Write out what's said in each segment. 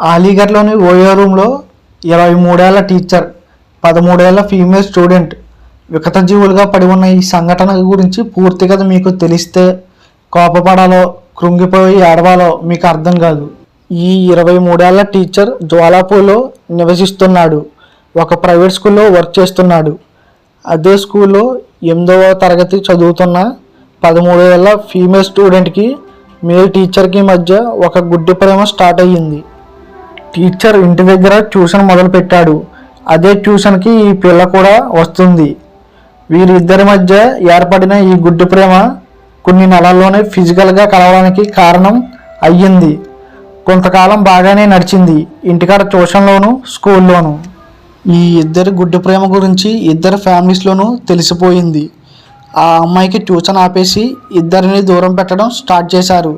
అలీఘర్లోని OYO రూమ్లో ఇరవై మూడేళ్ళ టీచర్ పదమూడేళ్ళ ఫీమేల్ స్టూడెంట్ వికతజీవులుగా పడి ఉన్న ఈ సంఘటన గురించి పూర్తిగా మీకు తెలిస్తే కోపపడాలో కృంగిపోయి ఏడవాలో మీకు అర్థం కాదు. ఈ ఇరవై మూడేళ్ళ టీచర్ జ్వాలాపూర్లో నివసిస్తున్నాడు. ఒక ప్రైవేట్ స్కూల్లో వర్క్ చేస్తున్నాడు. అదే స్కూల్లో ఎనిమిదవ తరగతి చదువుతున్న పదమూడు ఏళ్ళ ఫీమేల్ స్టూడెంట్కి మేల్ టీచర్కి మధ్య ఒక గుడ్డి ప్రేమ స్టార్ట్ అయ్యింది. టీచర్ ఇంటి దగ్గర ట్యూషన్ మొదలుపెట్టాడు. అదే ట్యూషన్కి ఈ పిల్ల కూడా వస్తుంది. వీరిద్దరి మధ్య ఏర్పడిన ఈ గుడ్డు ప్రేమ కొన్ని నెలల్లోనే ఫిజికల్గా కలవడానికి కారణం అయ్యింది. కొంతకాలం బాగానే నడిచింది. ఇంటికాడ ట్యూషన్లోను స్కూల్లోను. ఈ ఇద్దరి గుడ్డు ప్రేమ గురించి ఇద్దరు ఫ్యామిలీస్లోనూ తెలిసిపోయింది. ఆ అమ్మాయికి ట్యూషన్ ఆపేసి ఇద్దరిని దూరం పెట్టడం స్టార్ట్ చేశారు.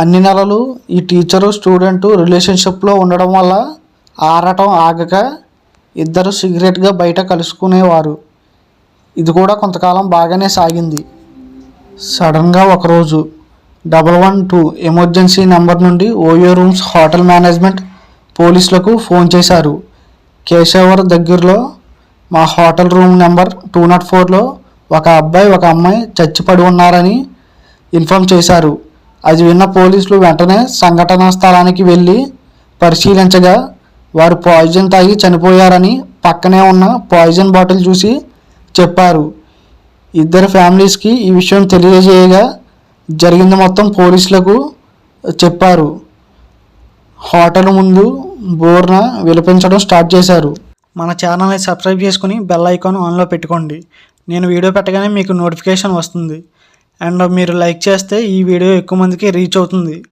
అన్ని నెలలు ఈ టీచరు స్టూడెంట్ రిలేషన్షిప్లో ఉండడం వల్ల ఆరటం ఆగక ఇద్దరు సిగరెట్గా బయట కలుసుకునేవారు. ఇది కూడా కొంతకాలం బాగానే సాగింది. సడన్గా ఒకరోజు double one two emergency number నుండి ఓయో రూమ్స్ హోటల్ మేనేజ్మెంట్ పోలీసులకు ఫోన్ చేశారు. కేశవర్ దగ్గరలో మా hotel room number two nought ఫోర్లో ఒక అబ్బాయి ఒక అమ్మాయి చచ్చిపడి ఉన్నారని ఇన్ఫామ్ చేశారు. అది విన్న పోలీసులు వెంటనే సంఘటనా స్థలానికి వెళ్ళి పరిశీలించగా వారు పాయిజన్ తాగి చనిపోయారని పక్కనే ఉన్న పాయిజన్ బాటిల్ చూసి చెప్పారు. ఇద్దరు ఫ్యామిలీస్కి ఈ విషయం తెలియజేయగా జరిగింది మొత్తం పోలీసులకు చెప్పారు. హోటల్ ముందు బోర్న విలపించడం స్టార్ట్ చేశారు. మన ఛానల్ని సబ్స్క్రైబ్ చేసుకుని బెల్ ఐకాన్ ఆన్లో పెట్టుకోండి. నేను వీడియో పెట్టగానే మీకు నోటిఫికేషన్ వస్తుంది. అండ్ మీరు లైక్ చేస్తే ఈ వీడియో ఎక్కువ మందికి రీచ్ అవుతుంది.